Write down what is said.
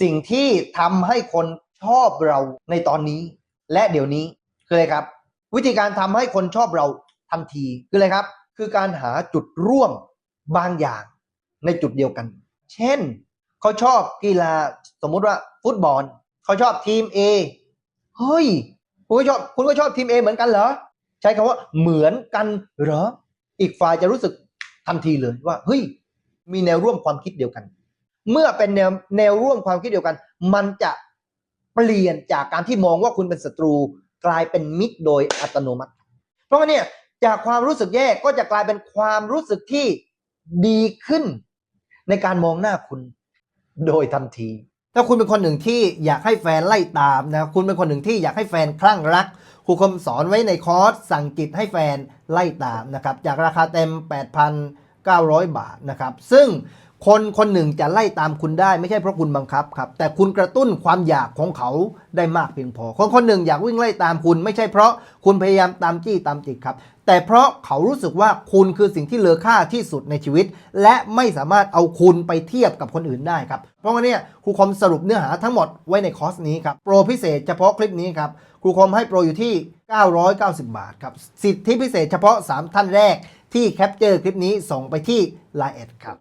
สิ่งที่ทำให้คนชอบเราในตอนนี้ และเดี๋ยวนี้คืออะไรครับ วิธีการทำให้คนชอบเราทันทีคืออะไรครับ คือการหาจุดร่วมบางอย่างในจุดเดียวกัน เช่น เขาชอบกีฬาสมมุติว่าฟุตบอล เขาชอบทีม A เฮ้ยคุณก็ชอบคุณก็ชอบทีม A เหมือนกันเหรอ ใช้คำว่าเหมือนกันเหรอ อีกฝ่ายจะรู้สึกทันทีเลยว่าเฮ้ยมีแนวร่วมความคิดเดียวกัน เมื่อเป็นแนวแนวร่วมความคิดเดียวกัน มันจะเปลี่ยนจากการที่มองว่าคุณเป็นศัตรูกลายเป็นมิตรโดยอัตโนมัติ เพราะว่าเนี่ยจากความรู้สึกแย่ก็จะกลายเป็นความรู้สึกที่ดีขึ้น ในการมองหน้าคุณโดยทันที ถ้าคุณเป็นคนหนึ่งที่อยากให้แฟนไล่ตามนะ คุณเป็นคนหนึ่งที่อยากให้แฟนคลั่งรัก ครูคมสอนไว้ในคอร์สสั่งจิตให้แฟนไล่ตามนะครับ จากราคาเต็ม 8,900 บาทนะครับ ซึ่ง คนคนหนึ่งจะไล่ตามคุณได้ไม่ใช่เพราะคุณบังคับครับ แต่คุณกระตุ้นความอยากของเขาได้มากเพียงพอ คนคนหนึ่งอยากวิ่งไล่ตามคุณ ไม่ใช่เพราะคุณพยายามตามจี้ตามจิกครับ แต่เพราะเขารู้สึกว่าคุณคือสิ่งที่เลอค่าที่สุดในชีวิต และไม่สามารถเอาคุณไปเทียบกับคนอื่นได้ครับ เพราะว่าเนี่ยครูคมสรุปเนื้อหาทั้งหมดไว้ในคอร์สนี้ครับโปรพิเศษเฉพาะคลิปนี้ครับครูคมให้โปรอยู่ที่ 990 บาทครับสิทธิพิเศษเฉพาะ 3 ท่านแรกที่แคปเจอร์คลิปนี้ส่งไปที่ Line แอดครับ